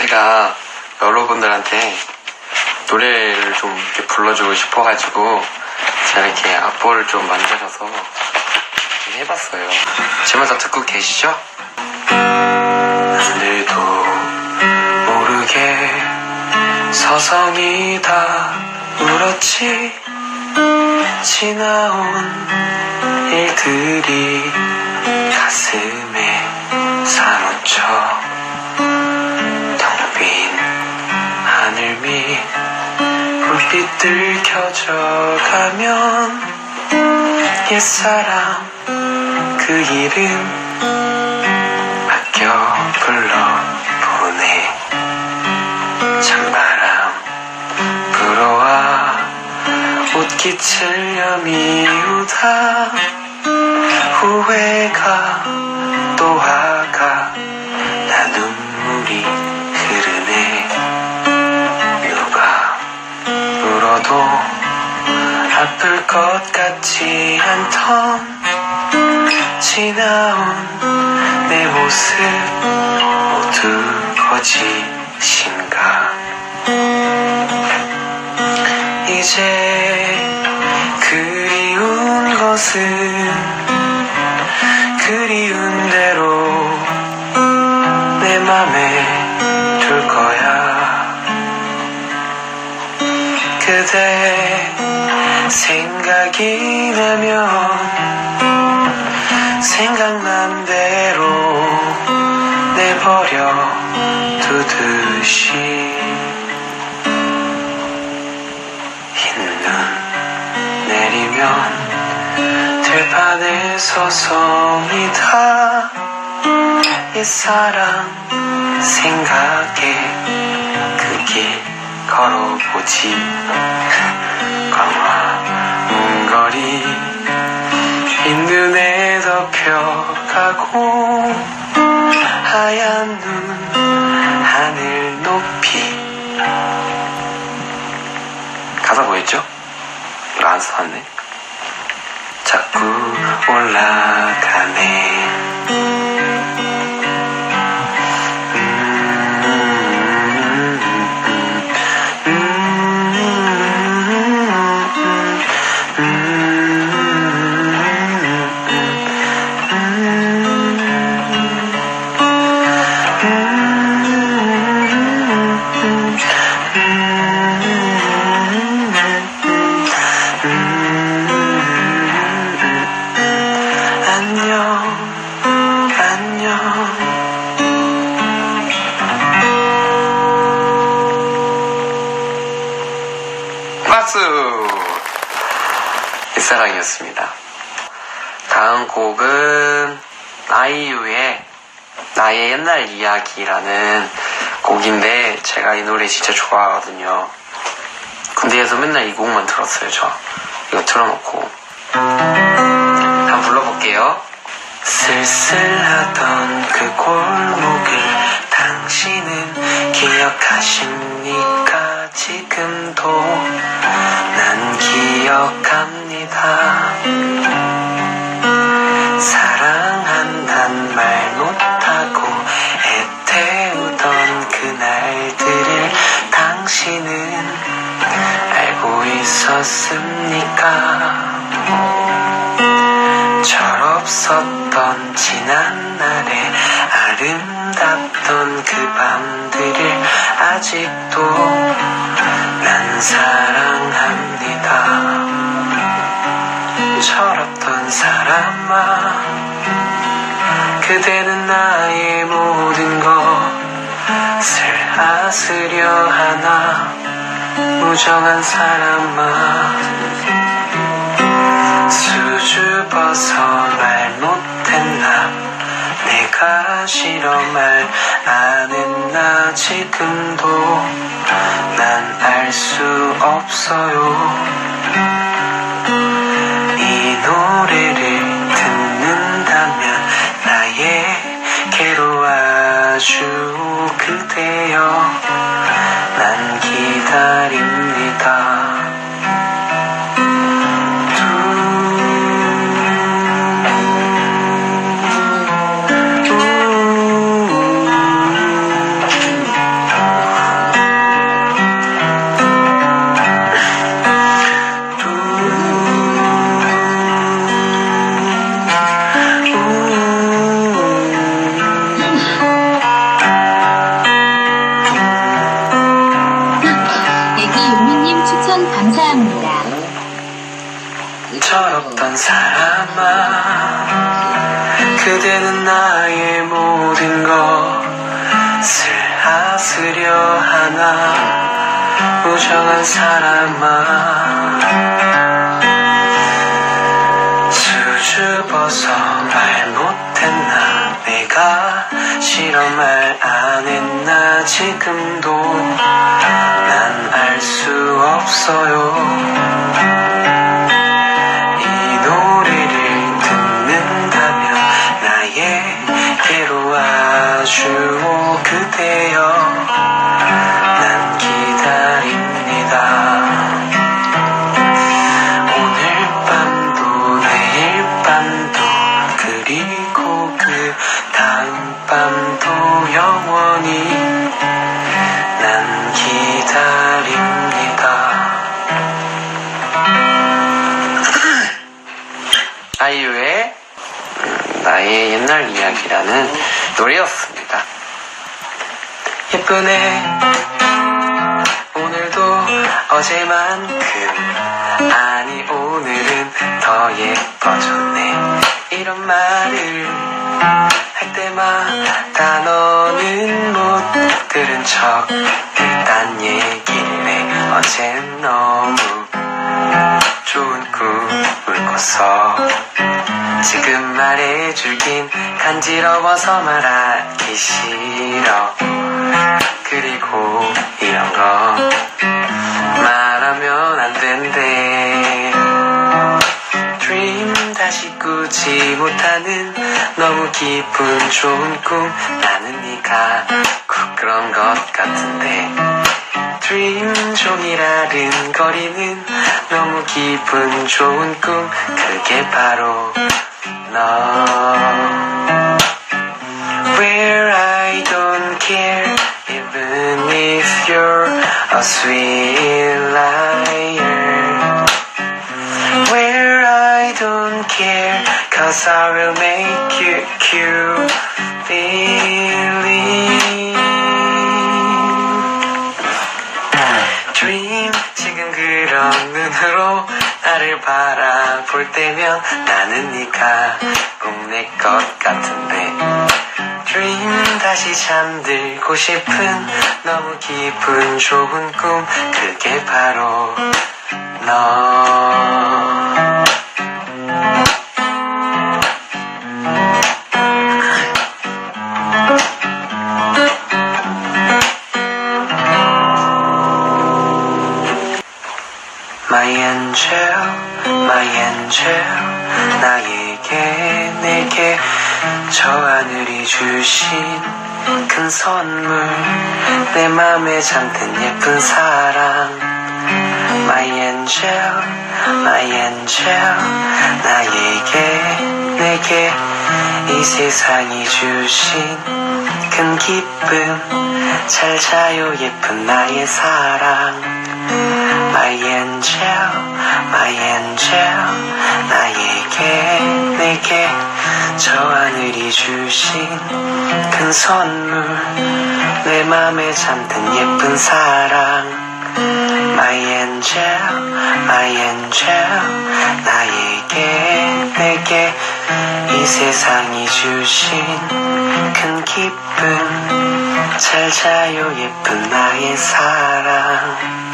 제가 여러분들한테 노래를 좀 이렇게 불러주고 싶어가지고 제가 이렇게 악보를 좀 만들어서 좀 해봤어요. 제말다 듣고 계시죠? 하늘도 모르게 서성이 다 울었지 지나온 일들이 가슴에 사무쳐 불빛들 켜져 가면 옛사람 그 이름 아껴 불러보내 찬바람 불어와 옷깃을 여미우다 것 같지 않던 지나온 내 모습 모두 거짓인가? 이제 그리운 것은 그리운 대로 내 맘에 둘 거야. 그대 생각이 나면 생각난 대로 내버려 두듯이. 흰눈 내리면 들판에 서성이다. 옛사랑 생각에 그길 걸어보지. 광화 문거리. 흰 눈 에 덮여가고 하얀 눈 하늘 높이. 가사 뭐였죠? 이거 안 써놨네. 자꾸 올라가네 사랑이었습니다 다음 곡은 아이유의 나의 옛날 이야기라는 곡인데 제가 이 노래 진짜 좋아하거든요 군대에서 맨날 이 곡만 들었어요 저 이거 틀어놓고 한번 불러볼게요. 쓸쓸하던 그 골목을 당신은 기억하십니까? 지금도 난 기억합니다. 사랑한단 말 못하고 애태우던 그날들을 당신은 알고 있었습니까? 철없었던 지난 날의 아름답던 그 밤들을 아직도 난 사랑합니다. 사람아, 그대는 나의 모든 것을 아스려 하나, 무정한 사람아. 수줍어서 말 못했나 내가 싫어 말 안 했나 지금도 난 알 수 없어요 이 노래를 나에게로 와주 그대여 난 기다립니다 감사합니다. 철없던 사람아 그대는 나의 모든 것을 하스려 하나 무정한 사람아 수줍어서 말 못했나 내가 싫어 말안 했나 지금도 난 알 수 없어요. 이 노래를 듣는다면 나에게로 와주오 그대여. 난 기다립니다. 오늘 밤도 내일 밤도 그리고 그 다음 밤 옛날 이야기라는 노래였습니다. 예쁘네. 오늘도 어제만큼. 아니 오늘은 더 예뻐졌네. 이런 말을 할 때마다 너는 못 들은 척 그딴 얘기를 해. 어젠 너무 좋은 꿈을 꿨어 지금 말해주긴 간지러워서 말하기 싫어. 그리고 이런 거 말하면 안 된대. Dream 다시 꾸지 못하는 너무 기분 좋은 꿈. 나는 네가 꼭 그런 것 같은데. Dream 종일 아른거리는 너무 기분 좋은 꿈. 그게 바로 너 Where I don't care even if you're a sweet liar Where I don't care cause I will make you, you believe Dream 지금 그런 눈으로 나를 바라볼 때면 나는 네가 꼭 내 것 같은데. Dream 다시 잠들고 싶은 너무 기분 좋은 꿈 그게 바로 너. My angel, my angel 나에게 내게 저 하늘이 주신 큰 선물 내 맘에 잠든 예쁜 사랑. My angel, my angel 나에게 내게 이 세상이 주신 큰 기쁨 잘 자요 예쁜 나의 사랑. My angel, my angel 나에게 내게 저 하늘이 주신 큰 선물 내 맘에 잠든 예쁜 사랑. My angel, my angel 나에게 내게 이 세상이 주신 큰 기쁨. 잘 자요 예쁜 나의 사랑